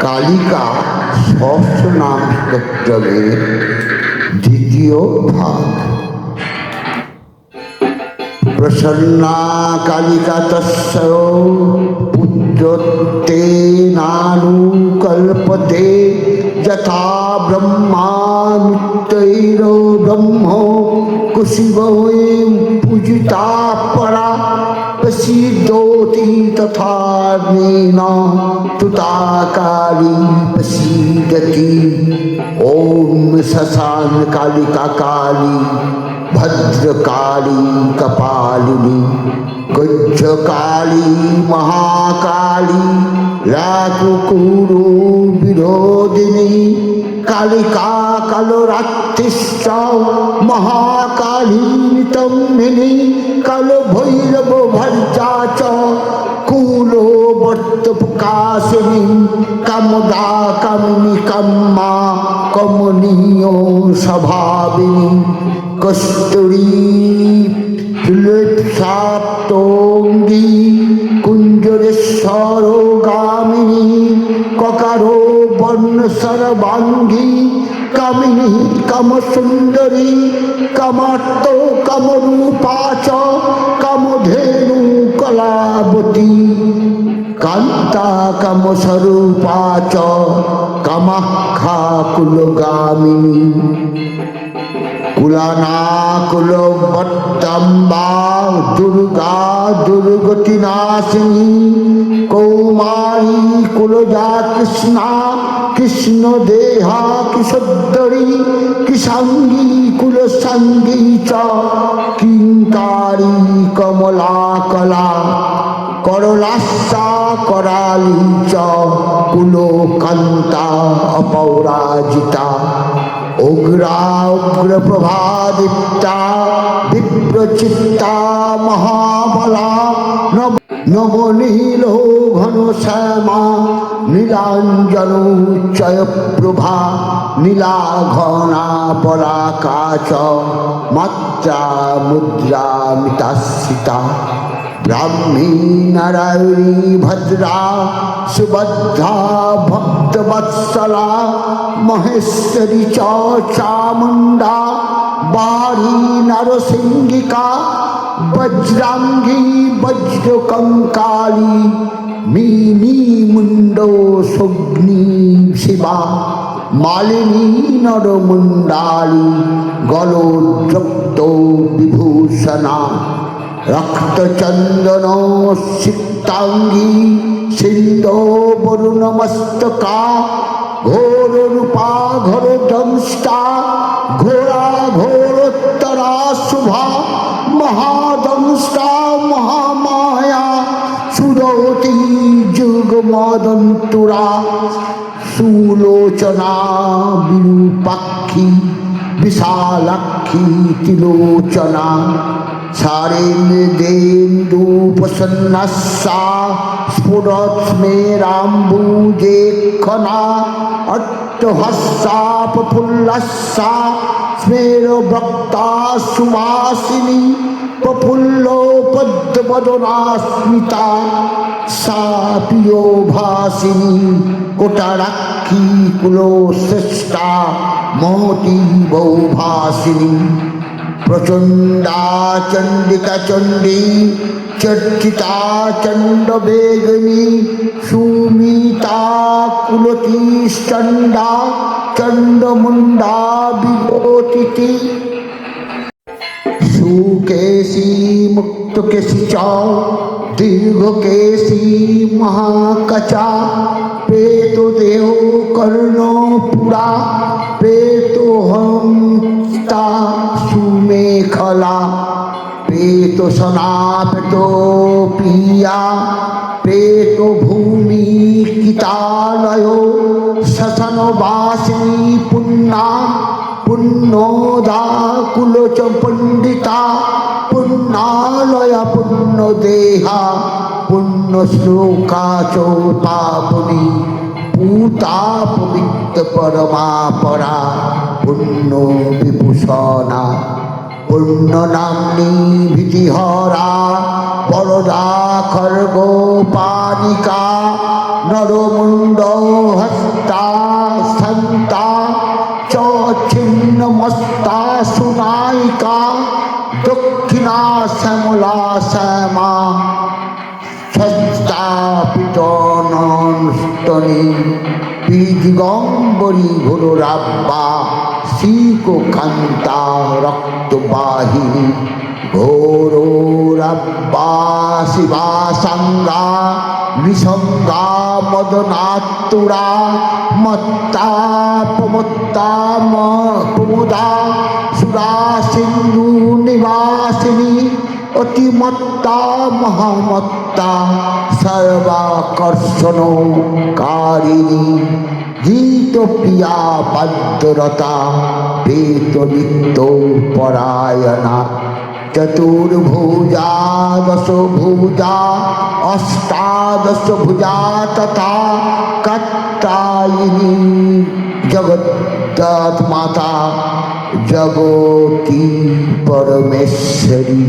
কালিকা সহস্রনাম স্তোত্রের দ্বিতীয় ভাগ প্রসন্না কালিকা তস্য পুত্রতে নানুকল্পতে যথা ব্রহ্মা মিত্তৈরো ব্রহ্ম কুশিবৈ পূজিতা পরা प्रसीदोति तथा मीना तुताकारी प्रसीदति ओम शशान कालिका काली भद्रकाली कपालिनी। गुज्जकाली महाकाली लाकुकुरु विरोधिनी। কালিকা কালরাত্রিশ্চ মহাকালী নিতম্বিনী কাল ভৈরব ভর্জা চ কুলো কামদা কামিনী কাম্মা কমনীয় স্বভাবিনী কস্তুরী সাপ্তঙ্গী সর্বাঙ্গী কামিনী কামসুন্দরী কামার্ত কামরূপাচ কামধেনু কলাবতী। কান্তা কামস্বরূপাচ কামাক্ষা কুলগামিনী। কুলানাকুল বট্টম্বা দুর্গা দুর্গতি নাশিনী কৌমারী কুলজা কৃষ্ণা কৃষ্ণ দেহা কিশোদ্দরী কিশাঙ্গী কুলসাঙ্গী চ কিঙ্কারী কমলা কলা করলাস্যা করালী চ কুলকান্তা অপরাজিতা উগ্রা উগ্র প্রভাদীপ্তা বিপ্রচিত্তা মহাবলা নব নবনীল ঘন শ্যামা নীলাঞ্জন চয় প্রভা নীলা ঘনা পরাকাচ মাত্রা মুদ্রা মিতাশ্রিতা ব্রাহ্মী নারায়ণী ভদ্রা সুভদ্রা ভক্তবৎসলা মহেশ্বরী চ চামুণ্ডা বাড়ি নরসিংহিকা বজ্রাঙ্গী বজ্রকঙ্কালী মিনী মুণ্ড সগ্নি শিবা মালিনী নরমুণ্ডালী গলোদ্রক্ত বিভূষণা রক্তচন্দন সিক্তাঙ্গী সিন্ধো বরুণমস্তকা ঘোর রূপা ঘোর দংষ্টা ঘোরা ঘোরোত্তরা শুভা মহাদংষ্টা মহামায়া, সুরতি যুগমদন্তুরা, সুলোচনা বিরূপাক্ষী, বিশালাক্ষী তিলোচনা सारेन्द्रेन्दुपसन्नस्सा स्फुरत्स्मेराम्बुजेखना अट्टहस्सा प्रफुल्लस्सा स्मेरभक्ता सुवासिनी प्रफुल्लोपद्मदनास्मिता सा प्रियोभासिनी कुटरक्षी कुलोश्रेष्ठा मोती बहुभासिनी प्रचंडा चंडिका चंडी चर्चिता चंड बेगनी सुमीता कुलती चंडा चंड मुंडा विभोति सुकेशी मुक्त केशी चाओ दीर्घ केशी महाकचा पे तो देव कर्णो पुरा पे तो हम হংস্তা সুমেখলা প্রেত সনাপেত প্রিয়া প্রেত ভূমি কিতালয় শ্মশানবাসিনী পুণ্যা, পুণ্যদা কুলোচ পণ্ডিতা, পুণ্যালয়া পুণ্যদেহা পুণ্যশ্লোকা চ পাবনি পূতা পবিত্র পরমা পরা। পুণ্য বিভূষণা পূর্ণ নামনি ভীতিহরা বরদা খর্গ পানিকা নরমুণ্ড হস্তা সন্তা চ মস্তা সুনায়িকা, দক্ষিণা শ্যামলা শ্যামা সস্তাপিত নষ্টনী বীজগম্বরী ঘুরুরাব্বা শিকো কান্তা রক্তবাহিনী ঘোরাব্বা শিবা সাঙ্গা, নিসঙ্গা মদনাতুরা মত্তা প্রমত্তা সুরা সিন্ধু নিবাসিনী অতিমত্তা মহামত্তা। সর্বাকর্ষণ কারিণী গীত প্রিয়া বাদ্যরতা বেত নিত্য পরায়ণা চতুর্ভুজা দশভুজা অষ্টাদশ ভুজা তথা কাত্তায়িনী জগদ্দাত মাতা জগতী পরমেশ্বরী